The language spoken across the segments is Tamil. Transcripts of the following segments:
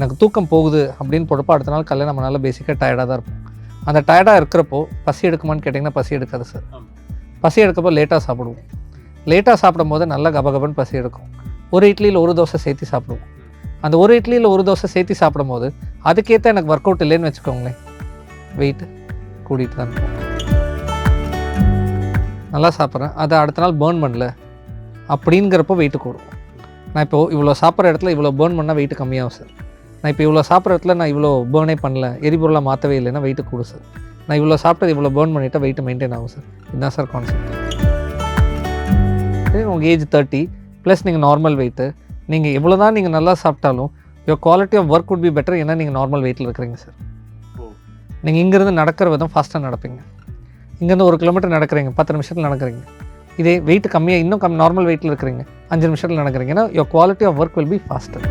எனக்கு தூக்கம் போகுது அப்படின்னு போட்டப்போ அடுத்த நாள் காலையில் நம்ம நல்லா பேசிக்காக டயர்டாக தான் இருப்போம். அந்த டயர்டாக இருக்கிறப்போ பசி எடுக்குமான்னு கேட்டிங்கன்னா பசி எடுக்காது சார். பசி எடுக்கப்போ லேட்டாக சாப்பிடுவோம். லேட்டாக சாப்பிடும்போது நல்லா கபகபன்னு பசி எடுக்கும். ஒரு இட்லியில் ஒரு தோசை சேர்த்து சாப்பிடுவோம். அந்த ஒரு இட்லியில் ஒரு தோசை சேர்த்து சாப்பிடும்போது அதுக்கேற்ற எனக்கு ஒர்க் அவுட் இல்லைன்னு வச்சுக்கோங்களேன். வெயிட் கூட்டிகிட்டு தான் நல்லா சாப்பிட்றேன். அதை அடுத்த நாள் பேர்ன் பண்ணல அப்படிங்கிறப்போ வெயிட்டு கூடும். நான் இப்போ இவ்வளோ சாப்பிட்ற இடத்துல இவ்வளோ பேர்ன் பண்ணால் வெயிட் கம்மியாகும் சார் நான் இப்போ இவ்வளோ சாப்பிட்ற இடத்துல நான் இவ்வளோ பேர்னே பண்ணல. எரிபொருளாக மாற்றவே இல்லைன்னா வெயிட்டு கூடும் சார் நான் இவ்வளோ சாப்பிட்டது இவ்வளோ பேர்ன் பண்ணிட்டா வெயிட் மெயின்டைன் ஆகும் சார் இதுதான் சார் கான்செப்ட் உங்கள் ஏஜ் தேர்ட்டி ப்ளஸ் நீங்கள் நார்மல் வெயிட்டு நீங்கள் எவ்வளோ தான் நீங்கள் நல்லா சாப்பிட்டாலும் your quality of work would be better ஏன்னா நீங்கள் நார்மல் வெயிட்டில் இருக்கிறீங்க சார். நீங்கள் இங்கேருந்து நடக்கிற விதம் ஃபாஸ்ட்டாக நடப்பீங்க. இங்கேருந்து ஒரு கிலோமீட்டர் நடக்கிறீங்க பத்து நிமிஷத்தில் நடக்கிறீங்க. இதே வெயிட் கம்மியாக இன்னும் கம் நார்மல் வெயிட்டில் இருக்கிறீங்க அஞ்சு நிமிஷத்தில் நடக்கிறீங்கன்னா your quality of work will be faster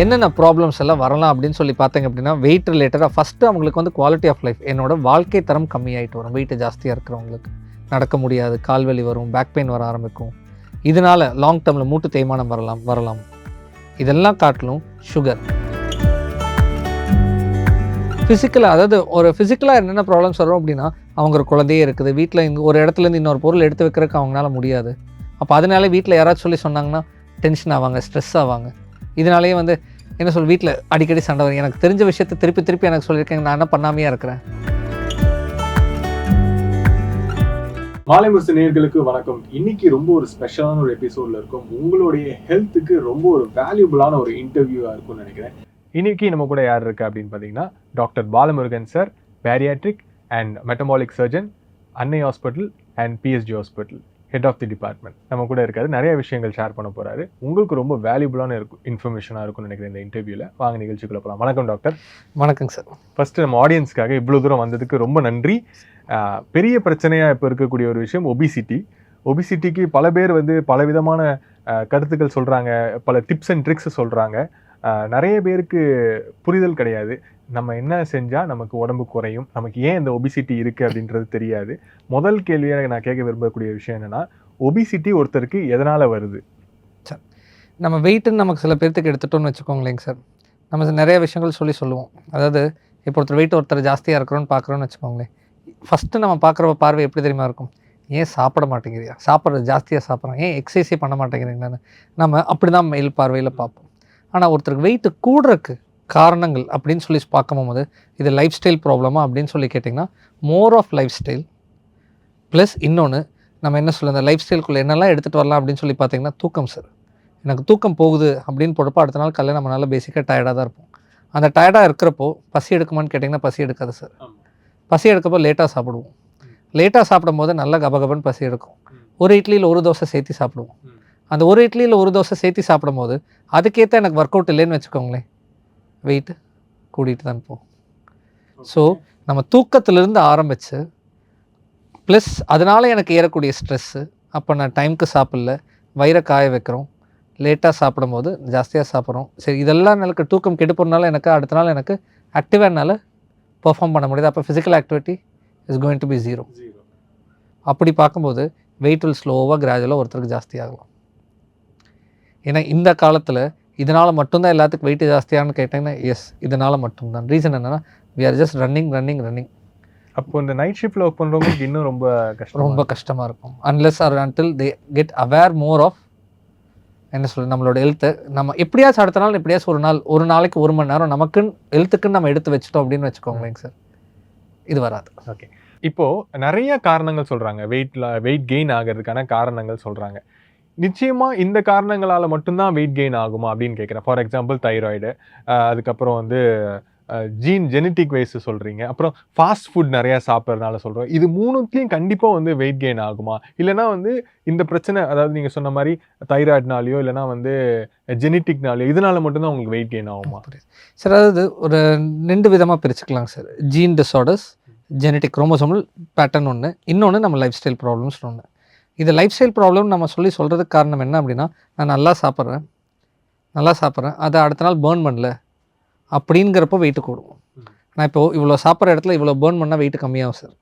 என்னென்ன ப்ராப்ளம்ஸ் எல்லாம் வரலாம் அப்படின்னு சொல்லி பார்த்தீங்க அப்படின்னா வெயிட் ரிலேட்டடாக ஃபஸ்ட்டு அவங்களுக்கு வந்து குவாலிட்டி ஆஃப் லைஃப் என்னோட வாழ்க்கை தரம் கம்மியாயிட்டு வரும். வெயிட் ஜாஸ்தியாக இருக்கிறவங்களுக்கு. நடக்க முடியாது கால்வலி வரும் பேக் பெயின் வர ஆரம்பிக்கும். இதனால லாங் டேர்மில் மூட்டு தேய்மானம் வரலாம் வரலாம். இதெல்லாம் காட்டிலும் சுகர் ஃபிசிக்கலாக அதாவது ஒரு ஃபிசிக்கலாக என்னென்ன ப்ராப்ளம்ஸ் வரும் அப்படின்னா அவங்க ஒரு குழந்தையே இருக்குது. வீட்டில் இங்கே ஒரு இடத்துலேருந்து இன்னொரு பொருள் எடுத்து வைக்கிறதுக்கு அவங்களால முடியாது. அப்போ அதனால வீட்டில் யாராச்சும் சொல்லி சொன்னாங்கன்னா டென்ஷன் ஆவாங்க ஸ்ட்ரெஸ் ஆவாங்க. இதனாலேயே வந்து என்ன சொல் வீட்டில் அடிக்கடி சண்டை வரும். எனக்கு தெரிஞ்ச விஷயத்தை திருப்பி திருப்பி எனக்கு சொல்லியிருக்கேங்க நான் என்ன பண்ணாமையாக இருக்கிறேன்? மாலை முரசு நேர்களுக்கு வணக்கம். இன்னைக்கு ரொம்ப ஒரு ஸ்பெஷலான ஒரு எபிசோட்ல இருக்கும். உங்களுடைய ஹெல்த்துக்கு ரொம்ப ஒரு வேல்யூபிளான ஒரு இன்டர்வியூவா இருக்கும்னு நினைக்கிறேன். இன்னைக்கு நம்ம கூட யார் இருக்கா அப்படின்னு பார்த்தீங்கன்னா doctor Balamurugan sir bariatric and metabolic surgeon Annai hospital and PSG hospital head of the department நம்ம கூட இருக்காரு. நிறைய விஷயங்கள் ஷேர் பண்ண போறாரு. உங்களுக்கு ரொம்ப வேல்யூபிளான இருக்கும் இன்ஃபர்மேஷனாக இருக்கும்னு நினைக்கிறேன் இந்த இன்டர்வியூல வாங்க நிகழ்ச்சிக்குள்ள போகலாம் வணக்கம் டாக்டர் வணக்கங்க சார் ஃபர்ஸ்ட் நம்ம ஆடியன்ஸ்க்காக இவ்வளோ தூரம் வந்ததுக்கு ரொம்ப நன்றி. பெரிய பிரச்சனையாக இப்போ இருக்கக்கூடிய ஒரு விஷயம் ஒபிசிட்டி ஒபிசிட்டிக்கு பல பேர் வந்து பலவிதமான ஆஹ் கருத்துக்கள் சொல்கிறாங்க பல டிப்ஸ் அண்ட் ட்ரிக்ஸ் சொல்கிறாங்க நிறைய பேருக்கு புரிதல் கிடையாது. நம்ம என்ன செஞ்சால் நமக்கு உடம்பு குறையும் நமக்கு ஏன் இந்த ஒபிசிட்டி இருக்குது அப்படின்றது தெரியாது. முதல் கேள்வியாக நான் கேட்க விரும்பக்கூடிய விஷயம் என்னென்னா ஒபிசிட்டி ஒருத்தருக்கு எதனால் வருது? சார் நம்ம வெயிட்டுன்னு நமக்கு சில பேர்த்துக்கு எடுத்துட்டோம்னு வச்சுக்கோங்களேங்க சார். நம்ம நிறைய விஷயங்கள் சொல்லி சொல்லுவோம். அதாவது இப்போ ஒருத்தர் வெயிட் ஒருத்தர் ஜாஸ்தியாக இருக்கிறோன்னு பார்க்குறோன்னு வச்சுக்கோங்களேன். ஃபஸ்ட்டு நம்ம பார்க்குற பார்வை எப்படி தெரியுமா இருக்கும்? ஏன் சாப்பிட மாட்டேங்கிறியா? சாப்பிட்றது ஜாஸ்தியாக சாப்பிட்றோம் ஏன் எக்ஸசைஸே பண்ண மாட்டேங்கிறீங்களான்னு நம்ம அப்படி தான் மயில் பார்வையில் பார்ப்போம். ஆனால் ஒருத்தருக்கு வெயிட்டு கூடுறக்கு காரணங்கள் அப்படின்னு சொல்லி பார்க்கும்போது இது லைஃப் ஸ்டைல் ப்ராப்ளமா அப்படின்னு சொல்லி கேட்டிங்கன்னா more of lifestyle plus இன்னொன்று நம்ம என்ன சொல்ல இந்த லைஃப் ஸ்டைலுக்குள்ளே என்னெல்லாம் எடுத்துகிட்டு வரலாம் அப்படின்னு சொல்லி பார்த்தீங்கன்னா தூக்கம் சார் எனக்கு தூக்கம் போகுது அப்படின்னு போட்டப்போ அடுத்த நாள் காலையில் நம்ம நல்லா பேசிக்காக டயர்டாக தான் இருப்போம். அந்த டயர்டாக இருக்கிறப்போ பசி எடுக்குமான்னு கேட்டிங்கன்னா பசி எடுக்காது சார். பசி எடுக்கப்போ லேட்டாக சாப்பிடுவோம். லேட்டாக சாப்பிடும்போது நல்லா கபகபன்னு பசி எடுக்கும். ஒரு இட்லியில் ஒரு தோசை சேர்த்து சாப்பிடுவோம். அந்த ஒரு இட்லியில் ஒரு தோசை சேர்த்து சாப்பிடும்போது அதுக்கேற்ற எனக்கு ஒர்க் அவுட் இல்லைன்னு வச்சுக்கோங்களேன். வெயிட் கூட்டிகிட்டு தான் போகும் ஸோ நம்ம தூக்கத்திலிருந்து ஆரம்பித்து ப்ளஸ் அதனால் எனக்கு ஏறக்கூடிய ஸ்ட்ரெஸ்ஸு அப்போ நான் டைமுக்கு சாப்பிடல வயிறை காய வைக்கிறோம் லேட்டாக சாப்பிடும்போது ஜாஸ்தியாக சாப்பிட்றோம். சரி இதெல்லாம் எனக்கு தூக்கம் கெட்டு போகிறனால எனக்கு அடுத்த நாள் எனக்கு ஆக்டிவாக என்னால் பெர்ஃபார்ம் பண்ண முடியுது. அப்போ physical activity is going to be zero zero அப்படி பார்க்கும்போது வெயிட் வில் ஸ்லோவாக கிராஜுவலாக ஒருத்தருக்கு ஜாஸ்தி ஆகலாம். ஏன்னா இந்த காலத்தில் இதனால் மட்டும்தான் எல்லாத்துக்கும் வெயிட் ஜாஸ்தியான்னு கேட்டிங்கன்னா எஸ் இதனால் மட்டும்தான். ரீசன் என்னென்னா we are just running running running அப்போ இந்த நைட் ஷிஃப்ட்ல ஒர்க் பண்றவங்களுக்கு இன்னும் ரொம்ப கஷ்டம் ரொம்ப கஷ்டமாக இருக்கும். Unless are until they get aware more of என்ன சொல்ல நம்மளோட ஹெல்த்தை நம்ம எப்படியாச்சும் அடுத்த நாள் எப்படியாச்சும் ஒரு நாள் ஒரு நாளைக்கு ஒரு மணி நேரம் நமக்குன்னு ஹெல்த்துக்குன்னு நம்ம எடுத்து வச்சிட்டோம் அப்படின்னு வச்சுக்கோங்களேங்க சார் இது வராது. இப்போ நிறைய காரணங்கள் சொல்றாங்க. வெயிட்ல வெயிட் கெயின் ஆகிறதுக்கான காரணங்கள் சொல்றாங்க. நிச்சயமாக இந்த காரணங்களால் மட்டும்தான் வெயிட் கெயின் ஆகுமா அப்படின்னு கேட்குறேன் ஃபார் எக்ஸாம்பிள் தைராய்டு அதுக்கப்புறம் வந்து ஜீன் ஜெனட்டிக் வைஸ் சொல்கிறீங்க அப்புறம் ஃபாஸ்ட் ஃபுட் நிறையா சாப்பிட்றதுனால சொல்கிறோம் இது மூணுத்துலேயும் கண்டிப்பாக வந்து வெயிட் கெயின் ஆகுமா? இல்லைனா வந்து இந்த பிரச்சனை அதாவது நீங்கள் சொன்ன மாதிரி தைராய்டுனாலையோ இல்லைனா வந்து ஜெனட்டிக்னாலேயோ இதனால மட்டும்தான் உங்களுக்கு வெயிட் கெயின் ஆகுமா? சார் அதாவது ஒரு ரெண்டு விதமாக பிரிச்சுக்கலாம் sir. Gene disorders genetic chromosomal pattern ஒன்று இன்னொன்று நம்ம லைஃப் ஸ்டைல் ப்ராப்ளம்ஸ் ஒன்று இது லைஃப் ஸ்டைல் ப்ராப்ளம் நம்ம சொல்லி சொல்கிறதுக்கு காரணம் என்ன அப்படின்னா நான் நல்லா சாப்பிட்றேன். நல்லா சாப்பிட்றேன். அதை அடுத்த நாள் பேர்ன் பண்ணல. அப்படிங்கிறப்போ வெயிட்டு கூடும். நான் இப்போ இவ்வளோ சாப்பிட்ற இடத்துல இவ்வளோ பேர்ன் பண்ணால் வெயிட்டு கம்மியாகும் சார்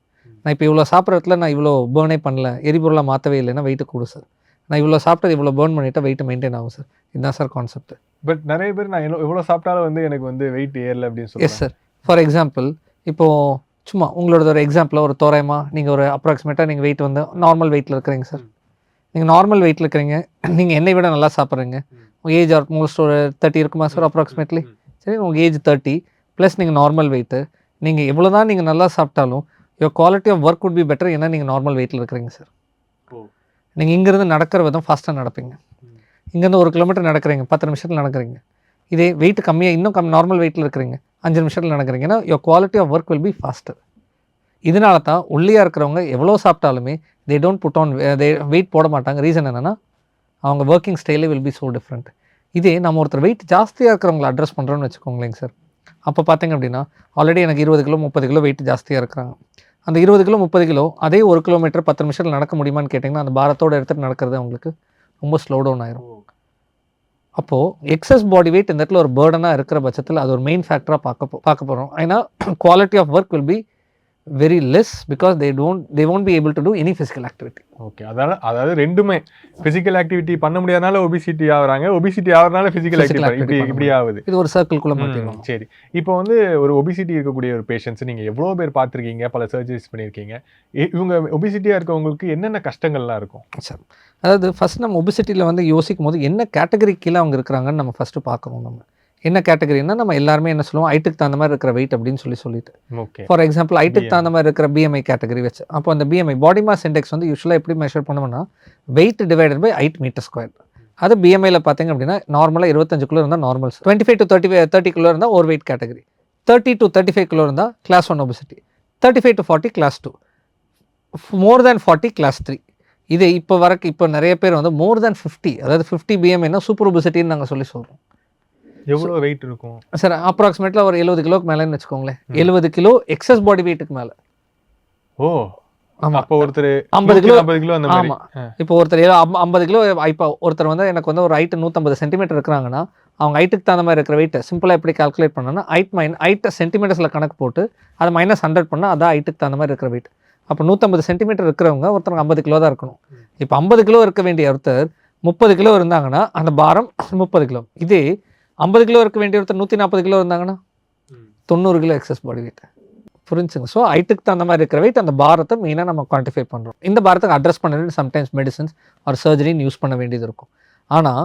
நான் இப்போ இவ்வளோ சாப்பிட்ற இடத்துல நான் இவ்வளோ பேர்னே பண்ணல. எரிபொருளாக மாற்றவே இல்லைன்னா வெயிட்டு கூடும் சார் நான் இவ்வளோ சாப்பிட்டது இவ்வளோ பேர்ன் பண்ணிட்டா வெயிட் மெயின்டைன் ஆகும் சார் இதுதான் சார் கான்செப்ட் பட் நிறைய பேர் நான் எவ்வளோ- சாப்பிட்டாலும் வந்து எனக்கு வந்து வெயிட் ஏறல அப்படின்னு எஸ் சொல்லுவாங்க சார் ஃபார் எக்ஸாம்பிள் இப்போது சும்மா உங்களோட ஒரு எக்ஸாம்பிள் ஒரு தோராயமாக நீங்கள் ஒரு அப்ராக்சிமேட்டாக நீங்கள் வெயிட் வந்து நார்மல் வெயிட்டில் இருக்கிறீங்க சார். நீங்கள் நார்மல் வெயிட்டில் இருக்கிறீங்க நீங்கள் என்னை விட நல்லா சாப்பிட்றீங்க. உங்கள் ஏஜ் ஆல்மோஸ்ட் ஒரு தேர்ட்டி இருக்குமா சார் அப்ராக்சிமேட்லி. சரி உங்கள் ஏஜ் தேர்ட்டி ப்ளஸ் நீங்கள் நார்மல் வெயிட்டு நீங்கள் எவ்வளோ தான் நீங்கள் நல்லா சாப்பிட்டாலும் your quality of work would be better ஏன்னா நீங்கள் நார்மல் வெயிட்டில் இருக்கிறீங்க சார். நீங்கள் இங்கேருந்து நடக்கிற விதம் ஃபாஸ்ட்டாக நடப்பீங்க. இங்கேருந்து ஒரு கிலோமீட்டர் நடக்கிறீங்க பத்து நிமிஷத்தில் நடக்கிறீங்க இதே வெயிட் கம்மியாக இன்னும் கம் நார்மல் வெயிட்டில் இருக்கிறீங்க அஞ்சு நிமிஷத்தில் நடக்கிறீங்கன்னா your quality of work will be faster இதனால தான் ஒல்லியாக இருக்கிறவங்க எவ்வளோ சாப்பிட்டாலுமே they don't put on the weight போட மாட்டாங்க. ரீசன் என்னென்னா அவங்க ஒர்க்கிங் ஸ்டைலே வில் பி ஸோ டிஃப்ரெண்ட் இதே நம்ம ஒருத்தர் வெயிட் ஜாஸ்தியாக இருக்கிறவங்கள அட்ரஸ் பண்ணுறோன்னு வச்சுக்கோங்களேங்க சார் அப்போ பார்த்தீங்க அப்படின்னா ஆல்ரெடி எனக்கு இருபது கிலோ முப்பது கிலோ வெயிட் ஜாஸ்தியாக இருக்கிறாங்க. அந்த இருபது கிலோ முப்பது கிலோ அதே ஒரு கிலோமீட்டர் பத்து நிமிஷத்தில் நடக்க முடியுமான்னு கேட்டிங்கன்னா அந்த பாரத்தோட எடுத்துகிட்டு நடக்கிறது அவங்களுக்கு ரொம்ப ஸ்லோ டவுன் ஆயிரும். அப்போது எக்ஸஸ் பாடி வெயிட் இந்த இடத்துல ஒரு பேர்டனாக இருக்கிற பட்சத்தில் அது ஒரு மெயின் ஃபேக்டராக பார்க்க பார்க்க போகிறோம் ஏன்னா quality of work will be very less because they don't they won't be able to do any physical activity okay அதாவது அதாவது ரெண்டுமே. பிசிக்கல் ஆக்டிவிட்டி பண்ண முடியாதனால ஒபிசிட்டி ஆகுறாங்க. ஒபிசிட்டி ஆகுறதுனால பிசிக்கல் Physical ஆக்டிவிட்டி இப்படி ஆகுது. இது ஒரு சர்க்கிள்குள்ளே ம், மாற்றிடுவோம் சரி. இப்போ வந்து ஒரு ஒபிசிட்டி இருக்கக்கூடிய ஒரு பேஷண்ட்ஸ் நீங்க எவ்வளோ பேர் பார்த்துருக்கீங்க? பல சர்ஜரிஸ் பண்ணியிருக்கீங்க. இவங்க ஒபிசிட்டியா இருக்கவங்களுக்கு என்னென்ன கஷ்டங்கள்லாம் இருக்கும்? சார். அதாவது ஃபஸ்ட் நம்ம ஒபிசிட்டியில் வந்து யோசிக்கும் போது என்ன கேட்டகரி கீழே அவங்க இருக்கிறாங்கன்னு நம்ம ஃபஸ்ட்டு பார்க்கணும் நம்ம. என்ன கேட்டகரினா நம்ம எல்லாருமே என்ன சொல்லுவோம் ஹைட்டுக்கு தகுந்த மாதிரி இருக்கிற வெயிட் அப்படின்னு சொல்லி சொல்லிட்டு. ஓகே. ஃபார் எக்ஸாம்பிள் ஹைட்டுக்கு BMI. தகுந்த மாதிரி இருக்கிற பிஎம்ஐ கேட்டகரி வச்சு. அப்போ அந்த பிஎம்ஐ பாடி மாஸ் இண்டெக்ஸ் வந்து யூஸ்வலாக எப்படி மெஷர் பண்ணுவோம்னா weight divided by height metre square அது பிஎம்ஐல பார்த்தீங்க அப்படின்னா நார்மலாக இருபத்தஞ்சு கிலோ இருந்தால் normal twenty five to thirty thirty kilo இருந்தால் ஒரு weight category thirty to thirty five kilo இருந்தால் class one obesity thirty five to forty class two more than forty class three இது இப்போ வரக்கு இப்போ நிறைய பேர் வந்து மோர் தேன் ஃபிஃப்டி அதாவது ஃபிஃப்டி பிஎம்ஐனா சூப்பர் ஒபிசிட்டின்னு நாங்கள் சொல்லி சொல்கிறோம் எவ்வளோ வெயிட் இருக்கும்? சார் அப்ராக்சிமேட்டில் ஒரு எழுபது கிலோக்கு மேலேன்னு வச்சுக்கோங்களேன். எழுபது கிலோ எக்ஸஸ் பாடி வெயிட்டுக்கு மேலே. ஓ ஆமாம் அப்போ ஒருத்தர் ஐம்பது கிலோ ஐம்பது கிலோ அந்த இப்போ ஒருத்தர் ஏதோ ஐம்ப- ஐம்பது கிலோ இப்போ ஒருத்தர் வந்து எனக்கு வந்து ஒரு ஹைட்டு நூற்றம்பது சென்டிமீட்டர் இருக்கிறாங்கன்னா அவங்க ஹைட்டுக்கு தகுந்த மாதிரி இருக்கிற வெயிட்டை சிம்பிளாக எப்படி கால்குலேட் பண்ணனா ஹைட் மைன் ஹைட்டை சென்டிமீட்டர்ஸில் கணக்கு போட்டு அதை மைனஸ் ஹண்ட்ரட் பண்ணால் அதான் ஹைட்டுக்கு தகுந்த மாதிரி இருக்கிற வெயிட் அப்போ நூற்றம்பது சென்டிமீட்டர் இருக்கிறவங்க ஒருத்தருக்கு ஐம்பது கிலோ தான் இருக்கணும். இப்போ ஐம்பது கிலோ இருக்க வேண்டிய ஒருத்தர் முப்பது கிலோ இருந்தாங்கன்னா அந்த பாரம் முப்பது கிலோ. இதே ஐம்பது கிலோ இருக்க வேண்டிய ஒருத்தர் நூற்றி நாற்பது கிலோ இருந்தாங்கன்னா தொண்ணூறு கிலோ எக்ஸஸ் பாடி வெயிட் புரிஞ்சுங்க. ஸோ ஹைட்டுக்கு தகுந்த மாதிரி இருக்கிற வெயிட் அந்த பாரத்தை மெயினாக நம்ம குவான்டிஃபை பண்ணுறோம் இந்த பாரத்துக்கு அட்ரஸ் பண்ண வேண்டிய சம்டைம்ஸ் மெடிசன்ஸ் ஆர் சர்ஜரின்னு யூஸ் பண்ண வேண்டியது இருக்கும். ஆனால்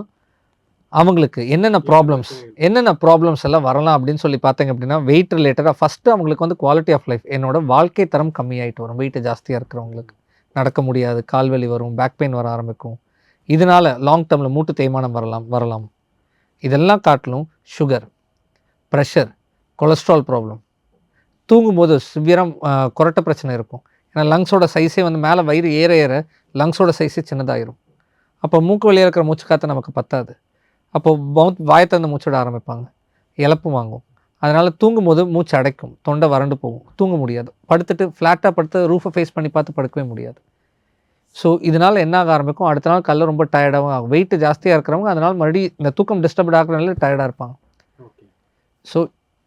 அவங்களுக்கு என்னென்ன ப்ராப்ளம்ஸ் என்னென்ன ப்ராப்ளம்ஸ் எல்லாம் வரலாம் அப்படின்னு சொல்லி பார்த்தீங்க அப்படின்னா வெயிட் ரிலேட்டடாக ஃபஸ்ட்டு அவங்களுக்கு வந்து குவாலிட்டி ஆஃப் லைஃப் என்னோட வாழ்க்கை தரம் கம்மியாயிட்டு வரும். வெயிட் ஜாஸ்தியாக இருக்கிறவங்களுக்கு. நடக்க முடியாது கால்வலி வரும் பேக் பெயின் வர ஆரம்பிக்கும். இதனால லாங் டேர்மில் மூட்டு தேய்மானம் வரலாம் வரலாம். இதெல்லாம் காட்டிலும் சுகர் ப்ரெஷர் கொலஸ்ட்ரால் ப்ராப்ளம் தூங்கும்போது சிவியரம் குரட்ட பிரச்சனை இருக்கும். ஏன்னா லங்ஸோட சைஸே வந்து மேலே வயிறு ஏற ஏற லங்ஸோட சைஸே சின்னதாயிரும். அப்போ மூக்கு வழியாக இருக்கிற மூச்சு காற்று நமக்கு பத்தாது. அப்போது மவுத் வாயை திறந்து மூச்சிட ஆரம்பிப்பாங்க. இழப்பு வாங்கும். அதனால் தூங்கும்போது மூச்சு அடைக்கும். தொண்டை வறண்டு போகும். தூங்க முடியாது. படுத்துட்டு ஃப்ளாட்டாக படுத்து ரூஃபை ஃபேஸ் பண்ணி பார்த்து படுக்கவே முடியாது. ஸோ இதனால் என்ன ஆக ஆரம்பிக்கும்? அடுத்த நாள் காலைல ரொம்ப டயர்டாகவும் ஆகும். வெயிட் ஜாஸ்தியாக இருக்கிறவங்க அதனால் மறுபடியும் இந்த தூக்கம் டிஸ்டர்ப்ட் ஆகிறனால டயர்டாக இருப்பாங்க. ஸோ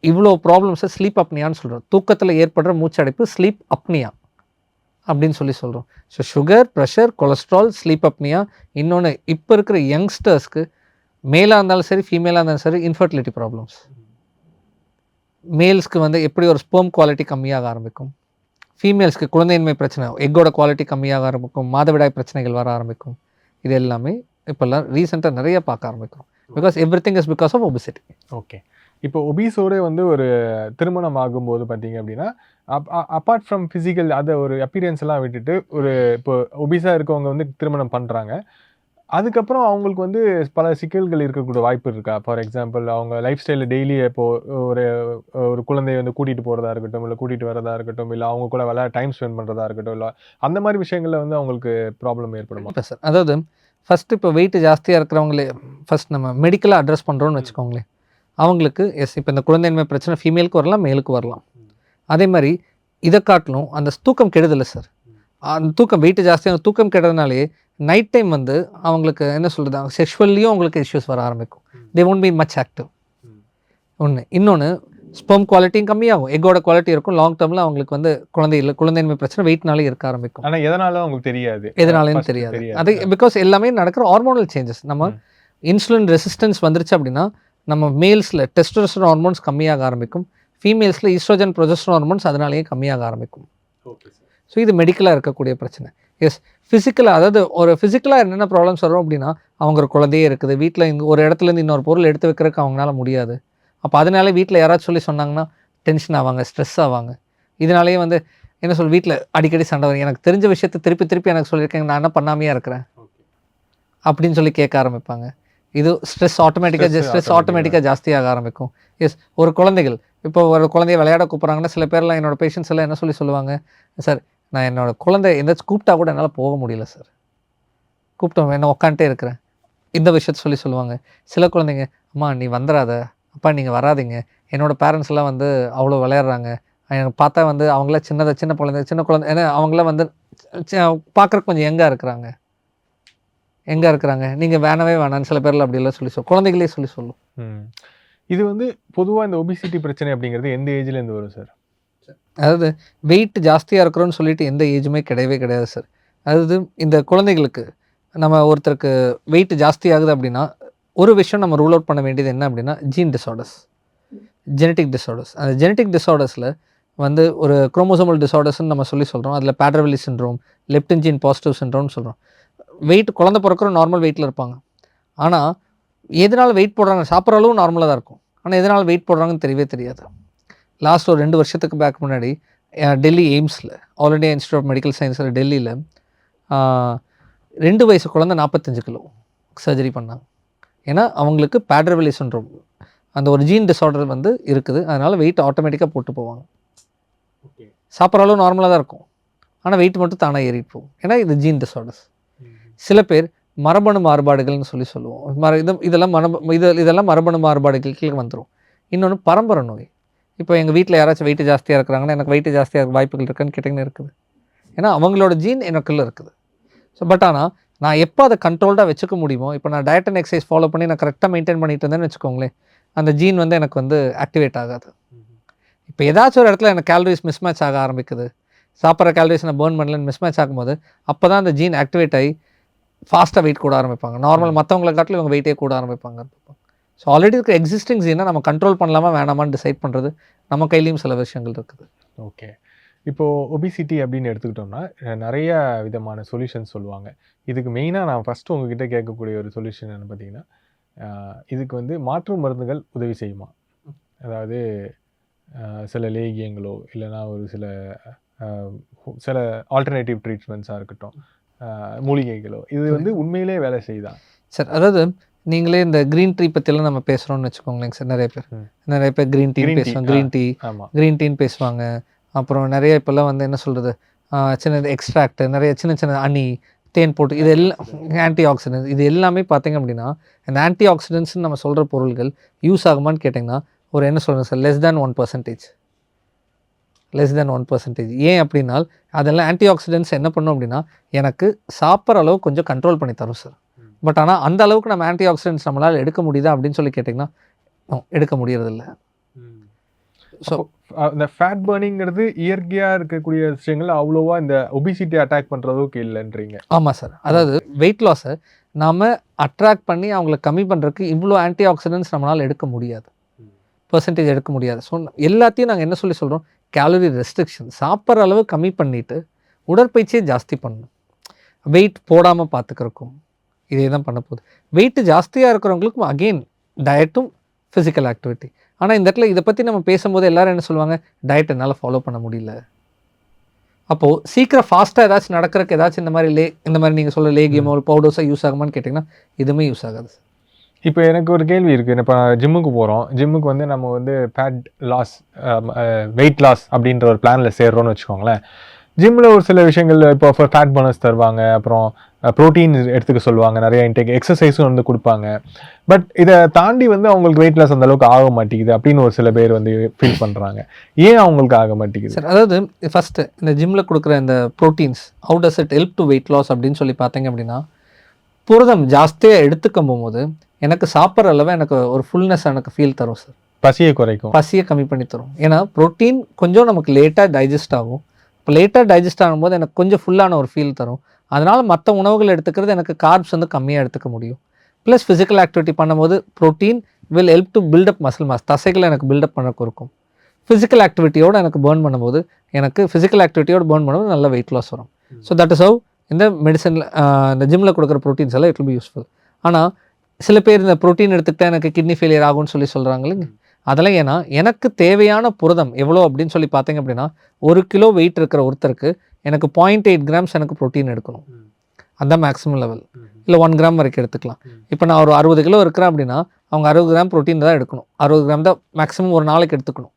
இவ்வளோ ப்ராப்ளம்ஸை ஸ்லீப் அப்னியான்னு சொல்கிறோம் தூக்கத்தில் ஏற்படுற மூச்சடைப்பு ஸ்லீப் அப்னியா அப்படின்னு சொல்லி சொல்கிறோம் so sugar pressure cholesterol sleep apnoea இன்னொன்று இப்போ இருக்கிற யங்ஸ்டர்ஸ்க்கு மேலாக இருந்தாலும் சரி ஃபீமேலாக இருந்தாலும் சரி இன்ஃபர்டிலிட்டி ப்ராப்ளம்ஸ் மேல்ஸ்க்கு வந்து எப்படி ஒரு ஸ்போம் குவாலிட்டி கம்மியாக ஆரம்பிக்கும்? ஃபீமேல்ஸ்க்கு குழந்தையின்மை பிரச்சனை எக்கோட குவாலிட்டி கம்மியாக ஆரம்பிக்கும் மாதவிடாய் பிரச்சனைகள் வர ஆரம்பிக்கும். இது எல்லாமே இப்போல்லாம் ரீசெண்டாக நிறைய பார்க்க ஆரம்பிக்கும் because everything is because of obesity okay இப்போ ஒபீஸோட வந்து ஒரு திருமணம் ஆகும்போது பார்த்தீங்க அப்படின்னா அப்பார்ட் ஃப்ரம் ஃபிசிக்கல் அதை ஒரு அப்பீரியன்ஸ் எல்லாம் விட்டுட்டு ஒரு இப்போ ஒபீஸாக இருக்கவங்க வந்து திருமணம் பண்ணுறாங்க அதுக்கப்புறம் அவங்களுக்கு வந்து பல சிக்கல்கள் இருக்கக்கூடிய வாய்ப்பு இருக்கா? ஃபார் எக்ஸாம்பிள் அவங்க லைஃப் ஸ்டைலில் டெய்லி இப்போ ஒரு ஒரு குழந்தைய வந்து கூட்டிகிட்டு போகிறதா இருக்கட்டும் இல்லை கூட்டிகிட்டு வரதா இருக்கட்டும் இல்லை அவங்க கூட விளையாட டைம் ஸ்பெண்ட் பண்ணுறதா இருக்கட்டும் இல்லை அந்த மாதிரி விஷயங்களில் வந்து அவங்களுக்கு ப்ராப்ளம் ஏற்படுமா? இப்போ சார். அதாவது ஃபஸ்ட்டு இப்போ வெயிட் ஜாஸ்தியாக இருக்கிறவங்களே ஃபஸ்ட் நம்ம மெடிக்கலாக அட்ரஸ் பண்ணுறோன்னு வச்சுக்கோங்களேன். அவங்களுக்கு எஸ் இப்போ இந்த குழந்தையின்மை பிரச்சனை ஃபீமேலுக்கு வரலாம் மேலுக்கு வரலாம். அதே மாதிரி இதை காட்டிலும் அந்த தூக்கம் கெடுதலை சார். அந்த தூக்கம் வெயிட் ஜாஸ்தியாக தூக்கம் கெடுறதுனாலே நைட் டைம் வந்து அவங்களுக்கு என்ன சொல்கிறது செக்ஷுவல்லையும் அவங்களுக்கு இஷ்யூஸ் வர ஆரம்பிக்கும். They won't be much active ஒன்று இன்னொன்று ஸ்பெர்ம் குவாலிட்டியும் கம்மியாகும். எக்கோட குவாலிட்டி இருக்கும். லாங் டேர்மில் அவங்களுக்கு வந்து குழந்தை இல்லை குழந்தையின்மை பிரச்சனை வெயிட்னாலே இருக்க ஆரம்பிக்கும். ஆனால் எதனால அவங்களுக்கு தெரியாது? First தெரியாது. அது பிகாஸ் எல்லாமே நடக்கிற ஹார்மோனல் சேஞ்சஸ் நம்ம. இன்சுலின் ரெசிஸ்டன்ஸ் வந்துருச்சு அப்படின்னா நம்ம மேல்ஸில் டெஸ்டோஸ்டரோன் ஹார்மோன்ஸ் கம்மியாக ஆரம்பிக்கும். ஃபீமேல்ஸில் ஈஸ்ட்ரோஜன் ப்ரொஜெஸ்ட்ரோன் ஹார்மோன்ஸ் அதனாலேயே கம்மியாக ஆரம்பிக்கும். ஸோ இது மெடிக்கலாக இருக்கக்கூடிய பிரச்சனை. எஸ் ஃபிசிக்கலாக அதாவது ஒரு ஃபிசிக்கலாக என்னென்ன ப்ராப்ளம்ஸ் வரும் அப்படின்னா அவங்க ஒரு குழந்தையே இருக்குது. வீட்டில் இங்கே ஒரு இடத்துலேருந்து இன்னொரு பொருள் எடுத்து வைக்கிறதுக்கு அவங்களால முடியாது. அப்போ அதனால வீட்டில் யாராச்சும் சொல்லி சொன்னாங்கன்னா டென்ஷன் ஆவாங்க ஸ்ட்ரெஸ் ஆவாங்க. இதனாலேயே வந்து என்ன சொல் வீட்டில் அடிக்கடி சண்டை வரும். எனக்கு தெரிஞ்ச விஷயத்தை திருப்பி திருப்பி எனக்கு சொல்லியிருக்கேன் நான் என்ன பண்ணாமையே இருக்கிறேன்? அப்படின்னு சொல்லி கேட்க ஆரம்பிப்பாங்க. இது ஸ்ட்ரெஸ் ஆட்டோமேட்டிக்காக ஸ்ட்ரெஸ். ஆட்டோமேட்டிக்காக ஜாஸ்தியாக ஆரம்பிக்கும். எஸ் ஒரு குழந்தைகள் இப்போ ஒரு குழந்தைய விளையாட கூப்பிட்றாங்கன்னா சில பேர்லாம் என்னோட பேஷண்ட்ஸ் எல்லாம் என்ன சொல்லி சொல்லுவாங்க? சார் நான் என்னோடய குழந்தை எந்த கூப்பிட்டா கூட என்னால் போக முடியல சார் கூப்பிட்டோம் என்ன உட்காந்துட்டே இருக்கிறேன். இந்த விஷயத்த சொல்லி சொல்லுவாங்க. சில குழந்தைங்க அம்மா நீ வந்துடாத அப்பா நீங்கள் வராதீங்க. என்னோட பேரண்ட்ஸ் எல்லாம் வந்து அவ்வளோ விளையாடுறாங்க. எனக்கு பார்த்தா வந்து அவங்களாம் சின்னதாக சின்ன குழந்தை சின்ன குழந்தை ஏன்னா அவங்களாம் வந்து பார்க்குறக்கு கொஞ்சம் எங்கே இருக்கிறாங்க. எங்கே இருக்கிறாங்க. நீங்கள் வேணவே வேணான்னு சில பேரில் அப்படிலாம் சொல்லி சொல் குழந்தைகளே சொல்லி சொல்லும். ம். இது வந்து பொதுவாக இந்த ஒபிசிட்டி பிரச்சனை அப்படிங்கிறது எந்த ஏஜ்லேருந்து வரும் சார் அதாவது வெயிட் ஜாஸ்தியாக இருக்கிறோன்னு சொல்லிட்டு எந்த ஏஜுமே கிடையவே கிடையாது சார் அதாவது இந்த குழந்தைகளுக்கு நம்ம ஒருத்தருக்கு வெயிட் ஜாஸ்தி ஆகுது அப்படின்னா ஒரு விஷயம் நம்ம ரூல் அவுட் பண்ண வேண்டியது என்ன அப்படின்னா ஜீன் டிசார்டர்ஸ் ஜெனட்டிக் டிசார்டர்ஸ் அந்த ஜெனட்டிக் டிசார்டர்ஸில் வந்து ஒரு குரோமோசோமல் டிசார்டர்ஸ்னு நம்ம சொல்லி சொல்கிறோம் அதில் Prader Willi syndrome leptin gene positive சின்ரோம்னு சொல்கிறோம் வெயிட் குழந்தை பிறக்கிற நார்மல் வெயிட்டில் இருப்பாங்க. ஆனால் எதனால் வெயிட் போடுறாங்க? சாப்பிட்ற அளவு நார்மலாக தான் இருக்கும். ஆனால் எதனால் வெயிட் போடுறாங்கன்னு தெரியவே தெரியாது. லாஸ்ட் ஒரு ரெண்டு வருஷத்துக்கு பேக் முன்னாடி Delhi எய்ம்ஸில் all India institute of medical சயின்ஸில் டெல்லியில் ரெண்டு வயசு குழந்தை நாற்பத்தஞ்சு கிலோ சர்ஜரி பண்ணாங்க. ஏன்னா அவங்களுக்கு பேட்ரவெலி சின்ரோம் அந்த ஒரு ஜீன் டிசார்டர் வந்து இருக்குது. அதனால் வெயிட் ஆட்டோமேட்டிக்காக போட்டு போவாங்க. ஓகே சாப்பிட்ற அளவு நார்மலாக தான் இருக்கும். ஆனால் வெயிட் மட்டும் தானாக ஏறிட்டு போகும். ஏன்னா இது ஜீன் டிசார்டர்ஸ் சில பேர் மரபணு மாறுபாடுகள்னு சொல்லி சொல்லுவோம். மர இது இதெல்லாம் மரபு இது இதெல்லாம் மரபணு மாறுபாடுகள் கீழே வந்துடும் இன்னொன்று பரம்பரை நோய். இப்போ எங்கள் வீட்டில் யாராச்சும் வெயிட் ஜாஸ்தியாக இருக்கிறாங்கன்னா எனக்கு வெயிட் ஜாஸ்தியாக இருக்க வாய்ப்புகள் இருக்குன்னு கேட்டிங்கன்னா இருக்குது. ஏன்னா அவங்களோட ஜீன் எனக்குள்ளே இருக்குது. ஸோ பட் ஆனால் நான் எப்போ அதை கண்ட்ரோல்டாக வச்சுக்க முடியுமோ இப்போ நான் டயட் அண்ட் எக்ஸசைஸ் ஃபாலோ பண்ணி நான் கரெக்டாக மெயின்டைன் பண்ணிட்டு இருந்தேன்னு வச்சுக்கோங்களேன் அந்த ஜீன் வந்து எனக்கு வந்து ஆக்டிவேட் ஆகாது. இப்போ ஏதாச்சும் ஒரு இடத்துல எனக்கு கேலரிஸ் மிஸ் மேட்ச் ஆக ஆரம்பிக்குது. சாப்பிட்ற கேலரிஸ் நான் பேர்ன் பண்ணலன்னு மிஸ் மேட்ச் ஆகும்போது அப்போ தான் அந்த ஜீன் ஆக்டிவேட் ஆகி ஃபாஸ்ட்டாக வெயிட் கூட ஆரம்பிப்பாங்க. நார்மல் மற்றவங்களை காட்டிலும் இவங்க வெயிட்டே கூட ஆரம்பிப்பாங்க. ஸோ ஆல்ரெடி இருக்கிற எக்ஸிஸ்டிங் ஜீனை நம்ம கண்ட்ரோல் பண்ணலாமா வேணாமான்னு டிசைட் பண்ணுறது நம்ம கையிலையும் சில விஷயங்கள் இருக்குது. ஓகே இப்போ ஒபிசிட்டி அப்படின்னு எடுத்துக்கிட்டோம்னா நிறைய விதமான சொல்யூஷன்ஸ் சொல்லுவாங்க. இதுக்கு மெயினாக நான் ஃபஸ்ட்டு உங்ககிட்ட கேட்கக்கூடிய ஒரு சொல்யூஷன் என்னன்னு பார்த்தீங்கன்னா இதுக்கு வந்து மாற்று மருந்துகள் உதவி செய்யுமா? அதாவது சில லேகியங்களோ இல்லைன்னா ஒரு சில சில ஆல்டர்னேட்டிவ் ட்ரீட்மெண்ட்ஸாக இருக்கட்டும் மூலிகைகளோ இது வந்து உண்மையிலே வேலை செய்யுதா? சார் அதாவது நீங்களே இந்த க்ரீன் டீ பற்றியெல்லாம் நம்ம பேசுகிறோம்னு வச்சுக்கோங்களேன் சார் நிறைய பேர். நிறைய பேர் க்ரீன் டீ பேசுவாங்க. க்ரீன் டீ க்ரீன் டீன்னு பேசுவாங்க. அப்புறம் நிறைய இப்போல்லாம் வந்து என்ன சொல்கிறது சின்ன எக்ஸ்ட்ராக்ட் நிறைய சின்ன சின்ன அணி தேன் போட்டு இது எல்லாம் ஆன்டி ஆக்சிடென்ட்ஸ் இது எல்லாமே பார்த்தீங்க அப்படின்னா இந்த ஆன்டி ஆக்சிடென்ட்ஸ்னு நம்ம சொல்கிற பொருள்கள் யூஸ் ஆகுமான்னு கேட்டிங்கன்னா ஒரு என்ன சொல்கிறது sir less than one percentage less than one percentage ஏன் அப்படின்னா அதெல்லாம் ஆன்டி ஆக்சிடென்ட்ஸ் என்ன பண்ணும் அப்படின்னா எனக்கு சாப்பிட்ற அளவு கொஞ்சம் கண்ட்ரோல் பண்ணி தரும் சார். பட் ஆனால் அந்த அளவுக்கு நம்ம ஆன்டி ஆக்சிடென்ட்ஸ் நம்மளால் எடுக்க முடியுதா அப்படின்னு சொல்லி கேட்டிங்கன்னா எடுக்க முடியறதில்ல. ஸோ இந்த ஃபேட் பர்னிங்கிறது இயற்கையாக இருக்கக்கூடிய விஷயங்கள் அவ்வளோவா இந்த ஒபிசிட்டி அட்டாக் பண்ணுற அளவுக்கு இல்லைன்றீங்க ஆமாம் சார் அதாவது வெயிட் லாஸை நாம் அட்ராக்ட் பண்ணி அவங்கள கம்மி பண்ணுறதுக்கு இவ்வளோ ஆன்டி ஆக்சிடென்ட்ஸ் நம்மளால் எடுக்க முடியாது. பர்சன்டேஜ் எடுக்க முடியாது. ஸோ எல்லாத்தையும் நாங்கள் என்ன சொல்லி சொல்கிறோம் கேலரி ரெஸ்ட்ரிக்ஷன் சாப்பிட்ற அளவு கம்மி பண்ணிவிட்டு உடற்பயிற்சியை ஜாஸ்தி பண்ணணும். வெயிட் போடாமல் பார்த்துக்கிறக்கும் இதே தான் பண்ண போகுது. வெயிட் ஜாஸ்தியாக இருக்கிறவங்களுக்கும் அகெயின் டயட்டும் ஃபிசிக்கல் ஆக்டிவிட்டி ஆனால் இந்த இடத்துல இதை பற்றி நம்ம பேசும்போது எல்லாரும் என்ன சொல்லுவாங்க? டயட் என்னால் ஃபாலோ பண்ண முடியல. அப்போது சீக்கிரம் ஃபாஸ்ட்டாக ஏதாச்சும் நடக்கிறதுக்கு ஏதாச்சும் இந்த மாதிரி லே இந்த மாதிரி நீங்கள் சொல்ல லேகியமோ பவுடர்ஸோ யூஸ் ஆகுமான்னு கேட்டிங்கன்னா இதுவுமே யூஸ் ஆகாது இப்போ எனக்கு ஒரு கேள்வி இருக்குது இப்போ ஜிம்முக்கு போகிறோம் ஜிம்முக்கு வந்து நம்ம வந்து ஃபேட் லாஸ் வெயிட் லாஸ் அப்படின்ற ஒரு பிளானில் சேர்றோம்னு வச்சுக்கோங்களேன். ஜிம்மில் ஒரு சில விஷயங்கள் இப்போ ஃபேட் போனஸ் தருவாங்க. அப்புறம் ப்ரோட்டீன் எடுத்துக்க சொல்லுவாங்க நிறைய இன்டேக் எக்ஸசைஸும் வந்து கொடுப்பாங்க. பட் இதை தாண்டி வந்து அவங்களுக்கு வெயிட் லாஸ் அந்த அளவுக்கு ஆக மாட்டேங்குது அப்படின்னு ஒரு சில பேர் வந்து ஃபீல் பண்ணுறாங்க ஏன் அவங்களுக்கு ஆக மாட்டேங்குது? சார் அதாவது ஃபஸ்ட்டு இந்த ஜிம்மில் கொடுக்குற இந்த proteins how does it help to weight loss அப்படின்னு சொல்லி பார்த்தீங்க அப்படின்னா புரதம் ஜாஸ்தியாக எடுத்துக்கும் போது எனக்கு சாப்பிட்ற அளவு எனக்கு ஒரு ஃபுல்னஸ் எனக்கு ஃபீல் தரும் சார். பசியை குறைக்கும். பசியை கம்மி பண்ணி தரும். ஏன்னா ப்ரோட்டீன் கொஞ்சம் நமக்கு லேட்டாக டைஜஸ்ட் ஆகும். இப்போ லேட்டாக டைஜஸ்ட் ஆகும்போது எனக்கு கொஞ்சம் ஃபுல்லான ஒரு ஃபீல் தரும். அதனால் மற்ற உணவுகள் எடுத்துக்கிறது எனக்கு கார்ப்ஸ் வந்து கம்மியாக எடுத்துக்க முடியும். ப்ளஸ் ஃபிசிக்கல் ஆக்டிவிட்டி பண்ணும்போது protein will help to build up muscle mass தசைகளை எனக்கு பில்டப் பண்ணக்கு இருக்கும் ஃபிசிக்கல் ஆக்டிவிட்டியோட எனக்கு பேர்ன் பண்ணும்போது எனக்கு ஃபிசிக்கல் ஆக்டிவிட்டியோட பேர்ன் பண்ணும்போது நல்ல வெயிட் லாஸ் வரும். ஸோ தட் இஸ் ஹவ் இந்த மெடிசனில் இந்த ஜிம்மில் கொடுக்குற ப்ரோட்டீன்ஸ் எல்லாம் இட் be யூஸ்ஃபுல் ஆனால் சில பேர் இந்த ப்ரோட்டீன் எடுத்துக்கிட்டா எனக்கு கிட்னி ஃபெயிலியர் ஆகும்னு சொல்லி சொல்கிறாங்க இல்லைங்க. அதெல்லாம் ஏன்னா எனக்கு தேவையான புரதம் எவ்வளோ அப்படின்னு சொல்லி பார்த்தீங்க அப்படின்னா ஒரு கிலோ வெயிட் இருக்கிற ஒருத்தருக்கு எனக்கு பாயிண்ட் எயிட் கிராம்ஸ் எனக்கு ப்ரோட்டீன் எடுக்கணும். அதுதான் மேக்ஸிமம் லெவல். இல்லை ஒன் கிராம் வரைக்கும் எடுத்துக்கலாம். இப்போ நான் ஒரு அறுபது கிலோ இருக்கிறேன் அப்படின்னா அவங்க அறுபது கிராம் ப்ரோட்டீன் தான் எடுக்கணும். அறுபது கிராம் தான் மேக்ஸிமம் ஒரு நாளைக்கு எடுத்துக்கணும்.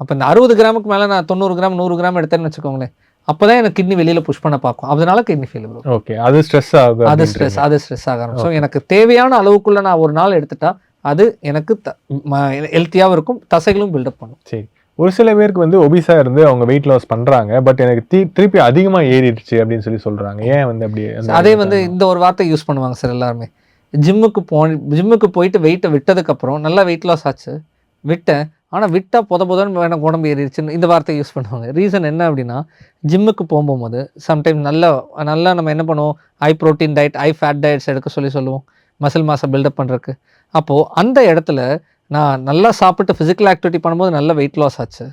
அப்போ இந்த அறுபது கிராமுக்கு மேலே நான் தொண்ணூறு கிராம் நூறு கிராம் எடுத்தேன்னு வச்சுக்கோங்களேன் அப்போ தான் எனக்கு கிட்னி வெளியில் புஷ் பண்ண பார்க்கும். அதனால கிட்னி ஃபெயிலியர் வரும். ஓகே அது ஸ்ட்ரெஸ் ஆகும் அது ஸ்ட்ரெஸ் அது ஸ்ட்ரெஸ் ஆக ஸோ எனக்கு தேவையான அளவுக்குள்ள நான் ஒரு நாள் எடுத்துட்டா அது எனக்கு ஹெல்த்தியாகவும் இருக்கும் தசைகளும் பில்டப் பண்ணும். சரி. ஒரு சில பேருக்கு வந்து ஒபிசா இருந்து அவங்க வெயிட் லாஸ் பண்றாங்க பட் எனக்கு தி- திருப்பி அதிகமா ஏறிடுச்சு அப்படின்னு சொல்லி சொல்றாங்க. ஏன் வந்து அப்படி அதே வந்து இந்த ஒரு வார்த்தை யூஸ் பண்ணுவாங்க சார் எல்லாருமே. ஜிம்முக்கு போ ஜிம்முக்கு போயிட்டு வெயிட்டை விட்டதுக்கப்புறம் நல்லா வெயிட் லாஸ் ஆச்சு. விட்டேன். ஆனால் விட்டால் பொத பொதன்னு எனக்கு உடம்பு ஏறிடுச்சுன்னு இந்த வார்த்தையை யூஸ் பண்ணுவாங்க. ரீசன் என்ன அப்படின்னா ஜிம்முக்கு போகும்போது சம்டைம் நல்ல நல்லா நம்ம என்ன பண்ணுவோம்? High protein diet high fat diets எடுக்க சொல்லி சொல்லுவோம். மசில் மாசை பில்டப் பண்ணுறதுக்கு அப்போது அந்த இடத்துல நான் நல்லா சாப்பிட்டு ஃபிசிக்கல் ஆக்டிவிட்டி பண்ணும்போது நல்ல வெயிட் லாஸ் ஆச்சு.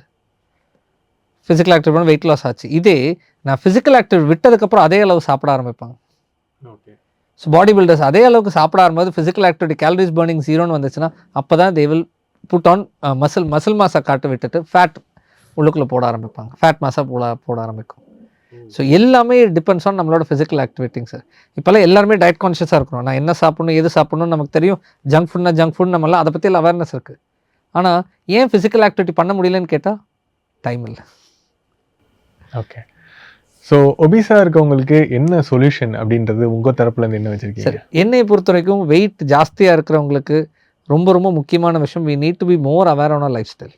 ஃபிசிக்கல் ஆக்டிவிட்டி பண்ண வெயிட் லாஸ் ஆச்சு. இதே நான் ஃபிசிக்கல் ஆக்டிவிட்டி விட்டதுக்கப்புறம் அதே அளவு சாப்பிட ஆரம்பிப்பாங்க. ஓகே ஸோ பாடி பில்டர்ஸ் அதே அளவுக்கு சாப்பிட ஆரம்பிச்சு ஃபிசிக்கல் ஆக்டிவிட்டி கேலரிஸ் பர்னிங் ஜீரோன்னு வந்துச்சுன்னா அப்போ தான் they will put on muscle muscle மாஸை காட்டு விட்டுட்டு ஃபேட் உள்ளுக்குள்ளே போட ஆரம்பிப்பாங்க. ஃபேட் மாஸாக போட போட ஆரம்பிக்கும். ஸோ எல்லாமே டிபெண்ட்ஸ் ஆன் நம்மளோட ஃபிசிக்கல் ஆக்டிவிட்டிங் சார் இப்போல்லாம் எல்லாருமே டயட் கான்ஷியஸாக இருக்கிறோம் நான் என்ன சாப்பிடணும் எது சாப்பிடணும் நமக்கு தெரியும். ஜங்க் ஃபுட்னா ஜங்க் ஃபுட் நம்மளாம் அதை பற்றி அவேர்னஸ் இருக்குது ஆனால் ஏன் ஃபிசிக்கல் ஆக்டிவிட்டி பண்ண முடியலன்னு கேட்டால் டைம் இல்லை. ஓகே ஸோ ஒபிசா இருக்கவங்களுக்கு என்ன சொல்யூஷன் அப்படின்றது உங்க தரப்புல இருந்து என்ன வச்சிருக்கீங்க? சரி என்னையை பொறுத்த வரைக்கும் வெயிட் ஜாஸ்தியாக இருக்கிறவங்களுக்கு ரொம்ப ரொம்ப முக்கியமான விஷயம் need to be more aware on our lifestyle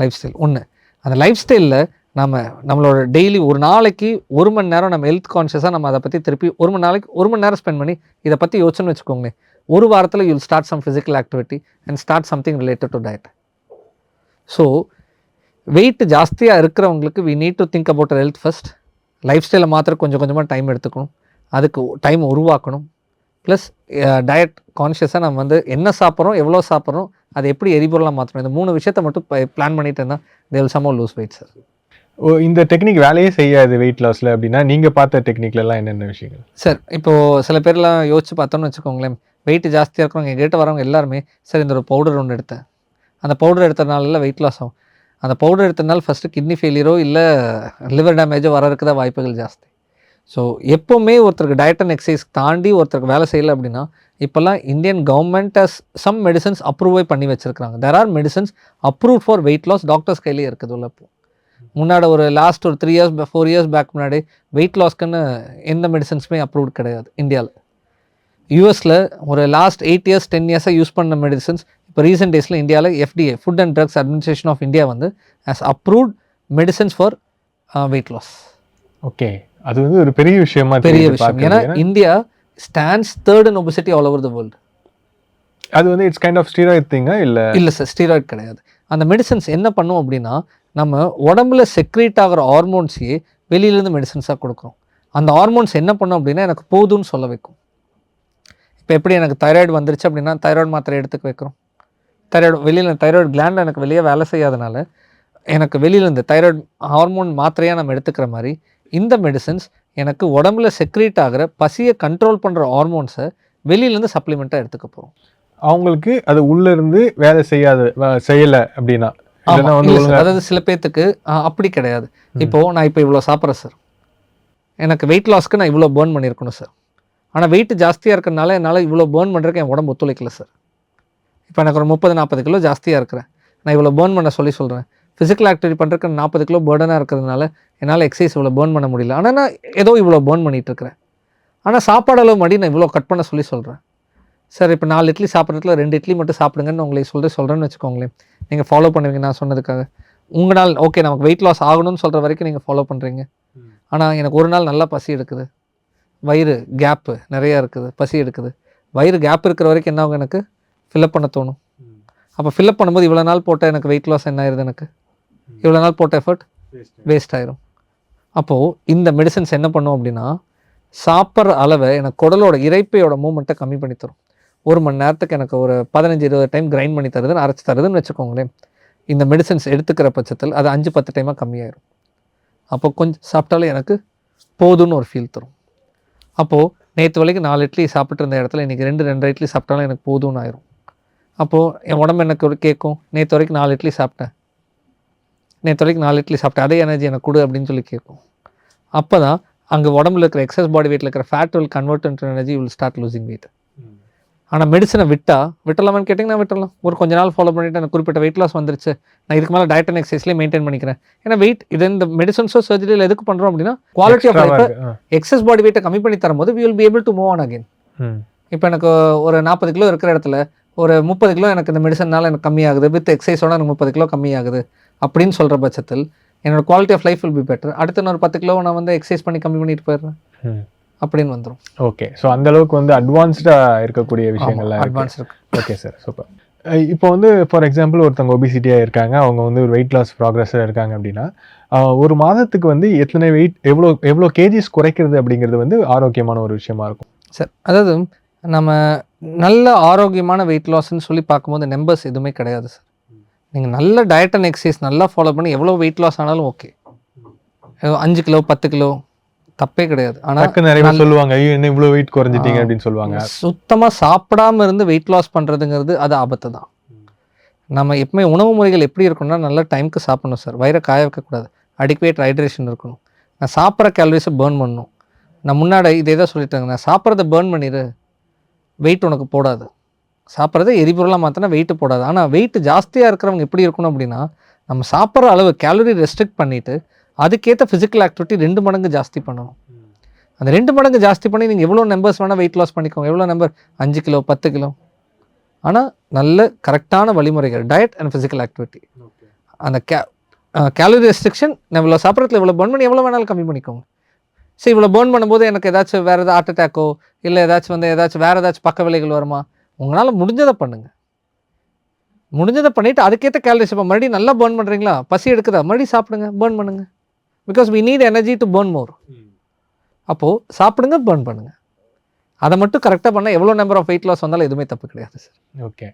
lifestyle ஒன்று அந்த லைஃப் ஸ்டைலில் நம்ம நம்மளோட டெய்லி ஒரு நாளைக்கு ஒரு மணி நேரம் நம்ம ஹெல்த் கான்ஷியஸாக நம்ம அதை பற்றி திருப்பி ஒரு மணி நாளைக்கு ஒரு மணி நேரம் ஸ்பெண்ட் பண்ணி இதை பற்றி யோசிச்சுன்னு வச்சுக்கோங்களேன். ஒரு வாரத்தில் you'll start some physical activity and start something related to diet so weight ஜாஸ்தியாக இருக்கிறவங்களுக்கு we need to think about health first life ஸ்டைலை மாத்திர கொஞ்சம் கொஞ்சமாக டைம் எடுத்துக்கணும். அதுக்கு டைம் உருவாக்கணும். ப்ளஸ் டயட் கான்ஷியஸாக நம்ம வந்து என்ன சாப்பிட்றோம் எவ்வளோ சாப்பிட்றோம் அதை எப்படி எரிபொருளாக மாற்றணும் இந்த மூணு விஷயத்தை மட்டும் பிளான் பண்ணிட்டு இருந்தால் தே வில் சமோ லூஸ் வெயிட் சார் இந்த டெக்னிக் வேலையே செய்யாது வெயிட் லாஸில் அப்படின்னா நீங்கள் பார்த்த டெக்னிக்லலாம் என்னென்ன விஷயங்கள்? சார் இப்போது சில பேர்லாம் யோசிச்சு பார்த்தோம்னு வச்சுக்கோங்களேன். வெயிட் ஜாஸ்தியாக இருக்கிறவங்க எங்கிட்ட வரவங்க எல்லாருமே சார் இந்த ஒரு பவுடர் ஒன்று எடுத்தேன். அந்த பவுடர் எடுத்ததுனால வெயிட் லாஸ் ஆகும். அந்த பவுடர் எடுத்தனால ஃபஸ்ட்டு கிட்னி ஃபெயிலியரோ இல்லை லிவர் டேமேஜோ வரதுக்கு தான் வாய்ப்புகள் ஜாஸ்தி. ஸோ எப்போவுமே ஒருத்தருக்கு டயட் அண்ட் எக்ஸசைஸ் தாண்டி ஒருத்தருக்கு வேலை செய்யலை அப்படின்னா இப்போல்லாம் Indian government has some medicines approved பண்ணி வச்சுருக்காங்க there are medicines approve for weight loss doctors கையிலேயே இருக்குது உள்ளப்போ முன்னாடி ஒரு லாஸ்ட் ஒரு three years four years back முன்னாடி வெயிட் லாஸ்க்குன்னு எந்த மெடிசன்ஸுமே அப்ரூவ்ட் கிடையாது இந்தியாவில் யூஎஸில் ஒரு லாஸ்ட் எயிட் இயர்ஸ் டென் இயர்ஸாக யூஸ் பண்ண மெடிசன்ஸ் இப்போ ரீசெண்ட் டேஸில் இந்தியாவில் FDA food and drugs administration of India வந்து has approved medicines for weight loss okay அது வந்து ஒரு பெரிய விஷயமா பெரிய விஷயம். ஏன்னா. India stands third in obesity all over the world அது வந்து இட்ஸ் கைண்ட் ஆஃப் ஸ்டீராய்ட் திங்கா இல்ல? இல்லை சார் ஸ்டீராய்ட் கிடையாது. அந்த மெடிசன்ஸ் என்ன பண்ணும் அப்படின்னா நம்ம உடம்புல செக்ரேட் ஆகிற ஹார்மோன்ஸையே வெளியிலேருந்து மெடிசன்ஸாக கொடுக்குறோம். அந்த ஹார்மோன்ஸ் என்ன பண்ணும் அப்படின்னா எனக்கு போதும்னு சொல்ல வைக்கும். இப்போ எப்படி எனக்கு தைராய்டு வந்துருச்சு அப்படின்னா தைராய்டு மாத்திரை எடுத்துக்க வைக்கிறோம். தைராய்டு வெளியில் தைராய்டு கிளாண்ட் எனக்கு வெளியே வேலை செய்யாதனால எனக்கு வெளியிலேருந்து தைராய்டு ஹார்மோன் மாத்திரையாக நம்ம எடுத்துக்கிற மாதிரி இந்த மெடிசன்ஸ் எனக்கு உடம்புல செக்ரேட் ஆகிற பசியை கண்ட்ரோல் பண்ணுற ஹார்மோன்ஸை வெளியிலேருந்து சப்ளிமெண்ட்டாக எடுத்துக்க போகிறோம் அவங்களுக்கு அது உள்ளேருந்து வேலை செய்யாது செய்யலை அப்படின்னா அதாவது சில பேர்த்துக்கு அப்படி கிடையாது. இப்போ நான் இப்போ இவ்வளோ சாப்பிட்றேன் சார் எனக்கு வெயிட் லாஸ்க்கு நான் இவ்வளோ பேர்ன் பண்ணியிருக்கணும் சார் ஆனால் வெயிட் ஜாஸ்தியாக இருக்கறனால என்னால் இவ்வளோ பேர்ன் பண்ணுறதுக்கு என் உடம்பு ஒத்துழைக்கல சார் இப்போ எனக்கு ஒரு முப்பது நாற்பது கிலோ ஜாஸ்தியாக இருக்கிறேன். நான் இவ்வளோ பேர்ன் பண்ண சொல்லி சொல்கிறேன் ஃபிசிக்கல் ஆக்டிவிட்டி பண்ணுறதுக்கு நாற்பது கிலோ பேர்டனாக இருக்கிறதுனால என்னால் எக்ஸசைஸ் இவ்வளோ பேர்ன் பண்ண முடியல. ஆனால் நான் ஏதோ இவ்வளோ பேர்ன் பண்ணிட்டு இருக்கிறேன். ஆனால் சாப்பாடு அளவு மடி நான் இவ்வளோ கட் பண்ண சொல்லி சொல்கிறேன் சார் இப்போ நாலு இட்லி சாப்பிட்றதுல ரெண்டு இட்லி மட்டும் சாப்பிடுங்கன்னு உங்களுக்கு சொல்லிட்டு சொல்கிறேன்னு வச்சுக்கோங்களேன். நீங்கள் ஃபாலோ பண்ணுவீங்க நான் சொன்னதுக்காக. உங்கள் நாள் ஓகே நமக்கு வெயிட் லாஸ் ஆகணும்னு சொல்கிற வரைக்கும் நீங்கள் ஃபாலோ பண்ணுறீங்க. ஆனால் எனக்கு ஒரு நாள் நல்லா பசி எடுக்குது. வயிறு கேப்பு நிறையா இருக்குது பசி எடுக்குது. வயிறு கேப் இருக்கிற வரைக்கும் என்ன ஆகும் எனக்கு? ஃபில்அப் பண்ண தோணும். அப்போ ஃபில்அப் பண்ணும்போது இவ்வளோ நாள் போட்ட எனக்கு வெயிட் லாஸ் என்ன ஆயிருது எனக்கு? இவ்வளோ நாள் போட்ட எஃபர்ட் வேஸ்ட் ஆயிரும். அப்போது இந்த மெடிசன்ஸ் என்ன பண்ணும் அப்படின்னா சாப்பிட்ற அளவை எனக்கு குடலோட இறைப்பையோட மூமெண்ட்டை கம்மி பண்ணி தரும். ஒரு மணி நேரத்துக்கு எனக்கு ஒரு பதினஞ்சு இருபது டைம் கிரைண்ட் பண்ணி தருதுன்னு அரைச்சி தருதுன்னு வச்சுக்கோங்களேன். இந்த மெடிசன்ஸ் எடுத்துக்கிற பட்சத்தில் அது அஞ்சு பத்து டைமாக கம்மியாயிரும். அப்போ கொஞ்சம் சாப்பிட்டாலே எனக்கு போதும்னு ஒரு ஃபீல் தரும். அப்போது நேற்று வரைக்கும் நாலு இட்லி சாப்பிட்டு இருந்த இடத்துல இன்றைக்கி ரெண்டு ரெண்டு இட்லி சாப்பிட்டாலும் எனக்கு போதும்னு ஆயிரும். அப்போது என் உடம்பு எனக்கு ஒரு கேட்கும் நேற்று வரைக்கும் நாலு இட்லி சாப்பிட்டேன். நேற்று வரைக்கும் நாலு இட்லி சாப்பிட்டேன். அதே எனர்ஜி எனக்கு கொடு அப்படின்னு சொல்லி கேட்கும் அப்போ தான் அங்கே உடம்புல இருக்கிற எக்ஸஸ் பாடி வெயிட்டில் இருக்கிற fat will convert into energy will start losing weight ஆனால் மெடிசனை விட்டா விட்டலாமான்னு கேட்டிங்கன்னா விட்டலாம் ஒரு கொஞ்ச நாள் ஃபாலோ பண்ணிட்டு எனக்கு குறிப்பிட்ட வெயிட் லாஸ் வந்துருச்சு. நான் இதுக்கு மேலே டயட் அண்ட் எக்ஸசைஸ்லேயே மெயின்டைன் பண்ணிக்கிறேன். ஏன்னா வெயிட் இது இந்த மெடிசன்ஸோ சர்ஜரியில் எதுக்கு பண்ணுறோம் அப்படின்னா quality of life excess body வெயிட்டை கம்மி பண்ணி தரும்போது we will be able to move on again இப்போ எனக்கு ஒரு நாற்பது கிலோ இருக்கிற இடத்துல ஒரு முப்பது கிலோ எனக்கு இந்த மெடிசன்னால எனக்கு கம்மியாகுது. வித் எக்ஸசைஸோட எனக்கு முப்பது கிலோ கம்மியாகுது. அப்படின்னு சொல்கிற பட்சத்தில் என்னோட quality of life will be better அடுத்து நான் ஒரு பத்து கிலோ நான் வந்து எக்ஸசைஸ் பண்ணி கம்மி பண்ணிட்டு போயிடுறேன். அப்படின்னு வந்துடும் ஓகே ஸோ அந்த அளவுக்கு வந்து அட்வான்ஸ்டா இருக்கக்கூடிய விஷயங்கள்லாம். அட்வான்ஸ் இருக்கு. ஓகே சார் சூப்பர் இப்போ வந்து ஃபார் எக்ஸாம்பிள் ஒருத்தவங்க ஒபிசிட்டியாக இருக்காங்க அவங்க வந்து ஒரு வெயிட் லாஸ் ப்ராக்ரஸில் இருக்காங்க அப்படின்னா ஒரு மாதத்துக்கு வந்து எத்தனை வெயிட் எவ்வளோ எவ்வளோ கேஜிஸ் குறைக்கிறது அப்படிங்கிறது வந்து ஆரோக்கியமான ஒரு விஷயமா இருக்கும்? சார் அதாவது நம்ம நல்ல ஆரோக்கியமான வெயிட் லாஸ்ன்னு சொல்லி பார்க்கும்போது நம்பர்ஸ் எதுவுமே கிடையாது சார் நீங்கள் நல்ல டயட் அண்ட் எக்ஸசைஸ் நல்லா ஃபாலோ பண்ணி எவ்வளோ வெயிட் லாஸ் ஆனாலும் ஓகே அஞ்சு கிலோ பத்து கிலோ தப்பே கிடையாது. ஆனால் நிறைய பேர் சொல்லுவாங்க ஐயோ என்ன இவ்வளோ வெயிட் குறைஞ்சிட்டீங்க அப்படின்னு சொல்லுவாங்க. சுத்தமாக சாப்பிடாம இருந்து வெயிட் லாஸ் பண்ணுறதுங்கிறது அது ஆபத்து தான். நம்ம எப்பவுமே உணவு முறைகள் எப்படி இருக்கணும்னா நல்ல டைமுக்கு சாப்பிடணும் சார் வயிறை காய வைக்கக்கூடாது. அடிக்குவேட் ஹைட்ரேஷன் இருக்கணும். நான் சாப்பிட்ற கேலரிஸை பேர்ன் பண்ணணும். நான் முன்னாடி இதே தான் சொல்லிட்டாங்க நான் சாப்பிட்றத பேர்ன் பண்ணிடு வெயிட் உனக்கு போடாது. சாப்பிட்றத எரிபொருளாக மாற்றினா வெயிட்டு போடாது. ஆனால் வெயிட் ஜாஸ்தியாக இருக்கிறவங்க எப்படி இருக்கணும் அப்படின்னா நம்ம சாப்பிட்ற அளவு கேலரி ரெஸ்ட்ரிக்ட் பண்ணிவிட்டு அதுக்கேற்ற ஃபிசிக்கல் ஆக்டிவிட்டி ரெண்டு மடங்கு ஜாஸ்தி பண்ணணும். அந்த ரெண்டு மடங்கு ஜாஸ்தி பண்ணி நீங்கள் எவ்வளோ நம்பர்ஸ் வேணால் வெயிட் லாஸ் பண்ணிக்கோங்க. எவ்வளோ நம்பர் அஞ்சு கிலோ பத்து கிலோ. ஆனால் நல்ல கரெக்டான வழிமுறைகள் டயட் அண்ட் ஃபிசிக்கல் ஆக்டிவிட்டி அந்த கே கேலரி ரெஸ்ட்ரிக்ஷன் நான் இவ்வளோ சாப்பிட்றதுல இவ்வளோ பர்ன் பண்ணி எவ்வளோ வேணாலும் கம்மி பண்ணிக்கோங்க. சரி இவ்வளோ பர்ன் பண்ணும்போது எனக்கு ஏதாச்சும் வேறு ஏதாவது ஹார்ட் அட்டாக்கோ இல்லை ஏதாச்சும் வந்து ஏதாச்சும் வேறு ஏதாச்சும் பக்க விலைகள் வருமா? உங்களால் முடிஞ்சதை பண்ணுங்கள் முடிஞ்சதை பண்ணிவிட்டு அதுக்கேற்ற கேலரிஸ் இப்போ மறுபடியும் நல்லா பர்ன் பண்ணுறீங்களா பசி எடுக்குதா? மறுபடியும் சாப்பிடுங்க பர்ன் பண்ணுங்க. Because we need energy to burn more அப்போது சாப்பிடுங்க பர்ன் பண்ணுங்கள் அதை மட்டும் கரெக்டாக பண்ணால் எவ்வளோ நம்பர் ஆஃப் வெயிட் லாஸ் வந்தாலும் எதுவுமே தப்பு கிடையாது சார் ஓகே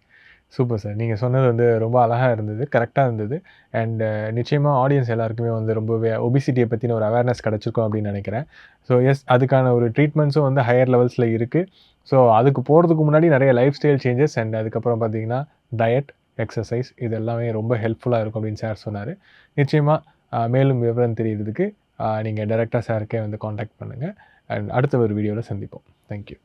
சூப்பர் சார் நீங்கள் சொன்னது வந்து ரொம்ப அழகாக இருந்தது கரெக்டாக இருந்தது. அண்ட் நிச்சயமாக ஆடியன்ஸ் எல்லாருக்குமே வந்து ரொம்பவே ஒபிசிட்டியை பற்றின ஒரு அவேர்னஸ் கிடச்சிருக்கும் அப்படின்னு நினைக்கிறேன். ஸோ எஸ் அதுக்கான ஒரு ட்ரீட்மெண்ட்ஸும் வந்து ஹையர் லெவல்ஸில் இருக்குது ஸோ அதுக்கு போகிறதுக்கு முன்னாடி நிறைய லைஃப் ஸ்டைல் சேஞ்சஸ் அண்ட் அதுக்கப்புறம் பார்த்தீங்கன்னா டயட் எக்ஸசைஸ் இது எல்லாமே ரொம்ப ஹெல்ப்ஃபுல்லாக இருக்கும் அப்படின்னு சார் சொன்னார். நிச்சயமாக மேலும் விவரம் தெரியறதுக்கு நீங்கள் டேரெக்டாக சாருக்கே வந்து காண்டாக்ட் பண்ணுங்கள் அண்ட் அடுத்த ஒரு வீடியோவில் சந்திப்போம். தேங்க்யூ